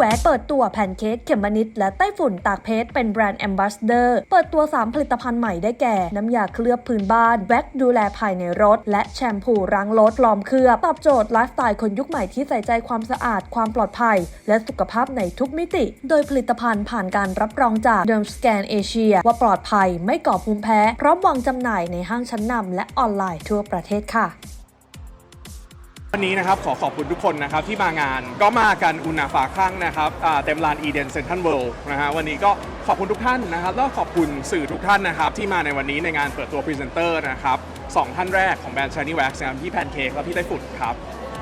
Wax เปิดตัวแพนเค้กเขมมนิดและไต้ฝุ่นตากเพชรเป็นแบรนด์แอมบาสเดอร์เปิดตัว 3 ผลิตภัณฑ์ใหม่ได้แก่ น้ำยาเคลือบพื้นบ้านแว็กดูแลภายในรถ และแชมพูล้างรถปลอมเคลือบตอบโจทย์ไลฟ์สไตล์คนยุคใหม่ที่ใส่ใจความสะอาดความปลอดภัย และสุขภาพในทุกมิติ โดยผลิตภัณฑ์ผ่านการรับรองจากเดิมสแกนเอเชียว่าปลอดภัยไม่ก่อภูมิแพ้ พร้อมวางจำหน่ายในห้างชั้นนำและออนไลน์ทั่วประเทศค่ะ วันนี้นะครับขอขอบคุณทุกคนนะครับที่มางานก็มากันอุณาฝาข้างนะครับเต็มลานอีเดนเซนทันเวิลด์นะฮะวันนี้ก็ขอบคุณทุกท่านนะครับแล้วขอบคุณสื่อทุกท่านนะครับที่มาในวันนี้ในงานเปิดตัวพรีเซนเตอร์นะครับสองท่านแรกของแบรนด์ Shiny Wax นะครับพี่แพนเค้กและพี่ไต้ฝุ่นครับ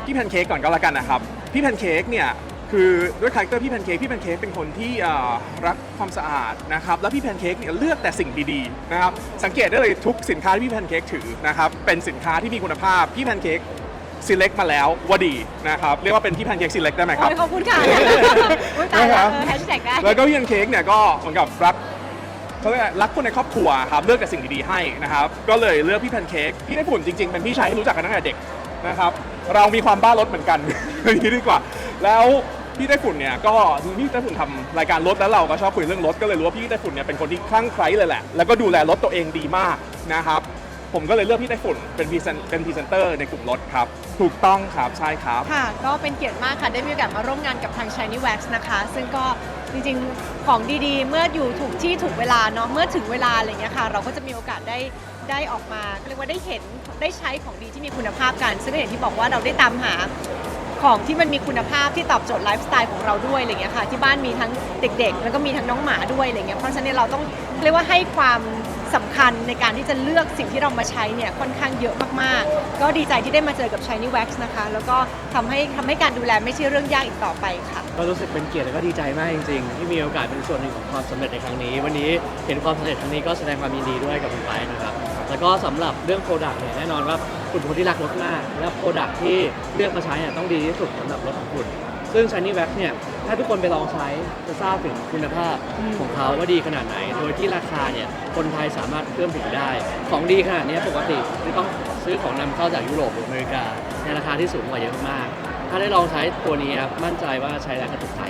พี่แพนเค้กก่อนก็แล้วกันนะครับพี่แพนเค้กเนี่ยคือด้วยคาแรคเตอร์พี่แพนเค้กพี่แพนเค้กเป็นคนที่รักความสะอาดนะครับแล้วพี่แพนเค้กเนี่ยเลือกแต่สิ่งดีๆนะครับสังเกตได้เลยทุกสินค้าที่พี่แพนเค้กถือนะครับเป็นสินค้าที่มีคุณภาพพี่แพนเค้ก select มาแล้วว่าดีนะครับ เรียกว่าเป็นพี่แพนเค้ก select ได้ไหมครับ โอ้ยขอบคุณค่ะอุ๊ยตายแล้วแฮชแท็กได้ แล้วก็พี่แพนเค้กเนี่ยก็เหมือนกับรักเขาเรียกอะไรรักคนในครอบครัวครับเลือกแต่สิ่งดีๆให้นะครับ ก็เลยเลือกพี่แพนเค้กพี่ได้ฝุ่นจริงๆ เป็นพี่ชายที่รู้จักกันตั้งแต่เด็กนะครับเรามีความบ้ารถเหมือนกัน อย่างนี้ดีกว่า แล้วพี่ไต้ฝุ่นเนี่ยก็พี่ไต้ฝุ่นทำรายการรถแล้วเราก็ชอบคุยเรื่องรถก็เลยรู้ว่าพี่ไต้ฝุ่นเนี่ยเป็นคนที่คลั่งไคล้เลยแหละแล้วก็ดูแลรถตัวเองดีมากนะครับ ผมก็เลยเลือกพี่ไต้ฝุ่นเป็นพรีเซนเป็นพรีเซนเตอร์ในกลุ่มรถครับ ถูกต้องครับ ใช่ครับ ค่ะ ก็เป็นเกียรติมากค่ะ ได้มีโอกาสมาร่วมงานกับทาง Shiny Wax นะคะ ซึ่งก็จริงๆ ของดีๆ เมื่ออยู่ถูกที่ถูกเวลาเนาะ เมื่อถึงเวลาอะไรเงี้ยค่ะ เราก็จะมีโอกาสได้ได้ออกมาเรียกว่าได้เห็นได้ใช้ของดีที่มีคุณภาพกัน ซึ่งอย่างที่บอกว่าเราได้ตามหาของที่มันมีคุณภาพที่ตอบโจทย์ไลฟ์สไตล์ของเราด้วยอะไรเงี้ยค่ะที่บ้านมีทั้งเด็ก ๆ แล้วก็มีทั้งน้องหมาด้วยอะไรเงี้ยเพราะฉะนั้นเราต้องเรียกว่าให้ความ สำคัญในการที่จะเลือกสิ่งที่เรามาใช้เนี่ยค่อนข้างเยอะมากๆ ก็ดีใจที่ได้มาเจอกับ Shiny Wax นะคะ แล้วก็ทำให้ทำให้การดูแลไม่ใช่เรื่องยากอีกต่อไปค่ะ ก็รู้สึกเป็นเกียรติและก็ดีใจมากจริงๆ ที่มีโอกาสเป็นส่วนหนึ่งของความสำเร็จในครั้งนี้ วันนี้เห็นความสำเร็จครั้งนี้ก็แสดงความยินดีด้วยกับคุณไปนะครับ แล้วก็สำหรับเรื่องโปรดักต์เนี่ยแน่นอนว่าคุณคนที่รักรถมาก และโปรดักต์ที่เลือกมาใช้เนี่ยต้องดีที่สุดสำหรับรถของคุณ ซึ่ง Shiny Wax เนี่ย ถ้าทุกคนไปลองใช้จะทราบถึงคุณภาพของเขาว่าดีขนาดไหน โดยที่ราคาเนี่ยคนไทยสามารถเอื้อมถึงได้ ของดีขนาดนี้ปกติจะต้องซื้อของนำเข้าจากยุโรปหรืออเมริกาในราคาที่สูงกว่าเยอะมาก ถ้าได้ลองใช้ตัวนี้ครับมั่นใจว่าใช้แล้วกระตุกใจ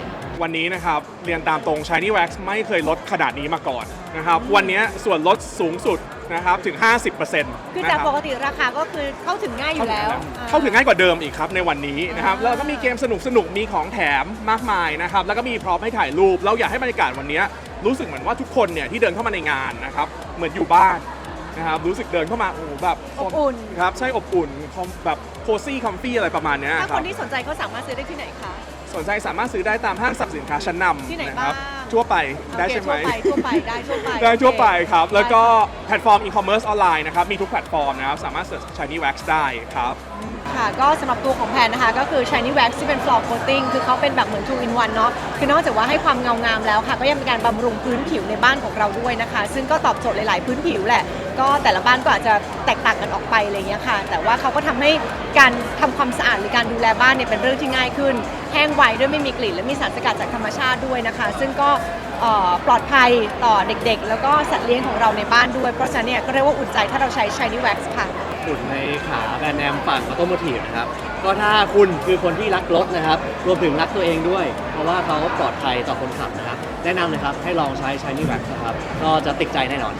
วันนี้นะครับเรียนตามตรง Shiny Wax ไม่เคยลดขนาดนี้มาก่อนนะครับวันนี้ส่วนลดสูงสุด นะครับถึง 50%คือนะจากรับปกติราคาก็คือเข้าถึงง่ายอยู่แล้ว เข้าถึงง่ายกว่าเดิมอีกครับในวันนี้นะครับแล้วก็มีเกมสนุกสนุกๆมีของแถมมากมายนะครับแล้วก็มีพร้อมให้ถ่ายรูป เราอยากให้บรรยากาศวันนี้รู้สึกเหมือนว่าทุกคนเนี่ยที่เดินเข้ามาในงานนะครับเหมือนอยู่บ้านนะครับรู้สึกเดินเข้ามาโอ้โหแบบอบอุ่นครับใช่อบอุ่นคอมแบบโคซี่คอมฟี่อะไรประมาณเนี้ยถ้าคครันบที่สนใจเขาสามารถซื้อได้ที่ไหนคะสนใจสามารถซื้อได้ตามห้างสรรพสินค้าชั้นนำที่ไหนนะครับบ้าง ทั่วไปได้ใช่ไหม โอเคทั่วไป ทั่วไป ได้ทั่วไปได้ทั่วไปครับโอเแล้วก็แพลตฟอร์มอีคอมเมิร์ซออนไลน์นะครับ มีทุกแพลตฟอร์มนะครับ สามารถเสิร์ช Shiny Wax ได้ครับ ค่ะ ก็สำหรับตัวของแพนนะคะ ก็คือ Shiny Wax ที่เป็น floor coating คือเขาเป็นแบบเหมือน two in one เนาะ คือนอกจากว่าให้ความเงางามแล้วค่ะ ก็ยังเป็นการบำรุงพื้นผิวในบ้านของเราด้วยนะคะ ซึ่งก็ตอบโจทย์หลาย ๆ พื้นผิวแหละ ก็แต่ละบ้านก็อาจจะแตกต่างกันออกไปอะไรเงี้ยค่ะ แต่ว่าเขาก็ทำให้การทำความสะอาดหรือการดูแลบ้านเนี่ยเป็นเรื่องที่ง่ายขึ้น แห้งไวด้วยไม่มีกลิ่นและมีสารสกัดจากธรรมชาติด้วยนะคะ ซึ่งก็ปลอดภัยต่อเด็กๆ แล้วก็สัตว์เลี้ยงของเราในบ้านด้วย เพราะฉะนั้นเนี่ยก็เรียกว่าอุ่นใจถ้าเราใช้ Shiny Wax ค่ะฝุ่นในขาแบรนด์แนมฝั่งออโตโมทีฟนะครับ ก็ถ้าคุณคือคนที่รักรถนะครับ รวมถึงรักตัวเองด้วย เพราะว่าเขาปลอดภัยต่อคนขับนะครับ แนะนำเลยครับ ให้ลองใช้ Shiny Wax นะครับ ก็จะติดใจแน่นอน